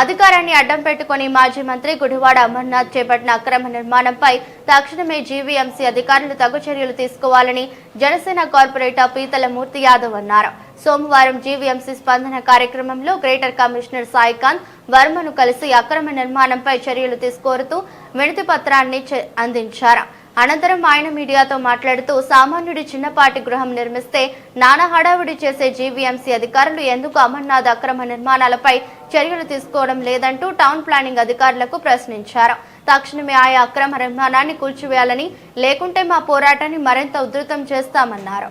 అధికారాన్ని అడ్డం పెట్టుకుని మాజీ మంత్రి గుడివాడ అమర్నాథ్ చేపట్టిన అక్రమ నిర్మాణంపై తక్షణమే జీవీఎంసీ అధికారులు తగు చర్యలు తీసుకోవాలని జనసేన కార్పొరేటర్ పీతల మూర్తి యాదవ్ అన్నారు. సోమవారం జీవీఎంసీ స్పందన కార్యక్రమంలో గ్రేటర్ కమిషనర్ సాయికాంత్ వర్మను కలిసి అక్రమ నిర్మాణంపై చర్యలు తీసుకోరుతూ వినతి పత్రాన్ని చె- అందించారు. అనంతరం ఆయన మీడియాతో మాట్లాడుతూ సామాన్యుడి చిన్నపాటి గృహం నిర్మిస్తే నానా హడావుడి చేసే జీవీఎంసీ అధికారులు ఎందుకు అమర్నాథ్ అక్రమ నిర్మాణాలపై చర్యలు తీసుకోవడం లేదంటూ టౌన్ ప్లానింగ్ అధికారులకు ప్రశ్నించారు. తక్షణమే ఆయా అక్రమ నిర్మాణాన్ని కూల్చివేయాలని లేకుంటే మా పోరాటాన్ని మరింత ఉధృతం చేస్తామన్నారు.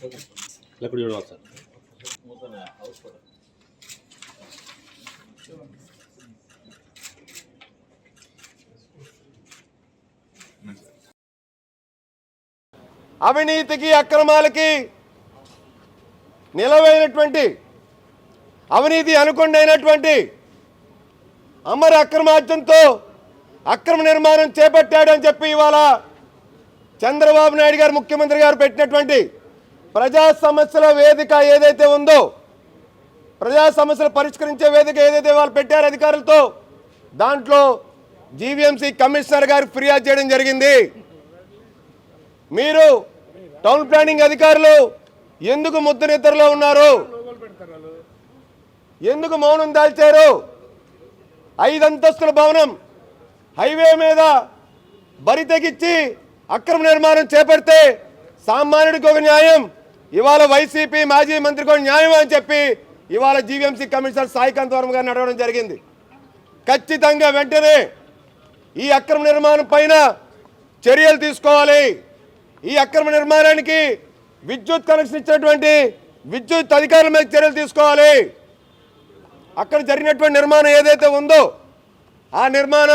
లక్కడి చూడవచ్చు సార్. అవినీతికి అక్రమాలకి నిలవైనటువంటి అవినీతి అనుకొండైనటువంటి అమర అక్రమార్జంతో అక్రమ నిర్మాణం చేపట్టాడని చెప్పి ఇవాళ చంద్రబాబు నాయుడు గారు ముఖ్యమంత్రి గారు పెట్టినటువంటి ప్రజా సమస్యల వేదిక ఏదైతే ఉందో ప్రజా సమస్యలు పరిష్కరించే వేదిక ఏదైతే వాళ్ళు పెట్టారో అధికారులతో దాంట్లో జీవీఎంసీ కమిషనర్ గారికి ఫిర్యాదు చేయడం జరిగింది. మీరు టౌన్ ప్లానింగ్ అధికారులు ఎందుకు ముద్దు నిద్రలో ఉన్నారు? ఎందుకు మౌనం దాల్చారు? ఐదు అంతస్తుల భవనం హైవే మీద బరి తెగిచ్చి అక్రమ నిర్మాణం చేపడితే సామాన్యుడికి ఒక న్యాయం ఇవాళ వైసీపీ మాజీ మంత్రి కూడా న్యాయం అని చెప్పి ఇవాళ జీవీఎంసీ కమిషనర్ సాయికాంత్ వర్మ గారిని నడవడం జరిగింది. ఖచ్చితంగా వెంటనే ఈ అక్రమ నిర్మాణం పైన చర్యలు తీసుకోవాలి. ఈ అక్రమ నిర్మాణానికి విద్యుత్ కనెక్షన్ ఇచ్చినటువంటి విద్యుత్ అధికారుల మీద చర్యలు తీసుకోవాలి. అక్కడ జరిగినటువంటి నిర్మాణం ఏదైతే ఉందో ఆ నిర్మాణం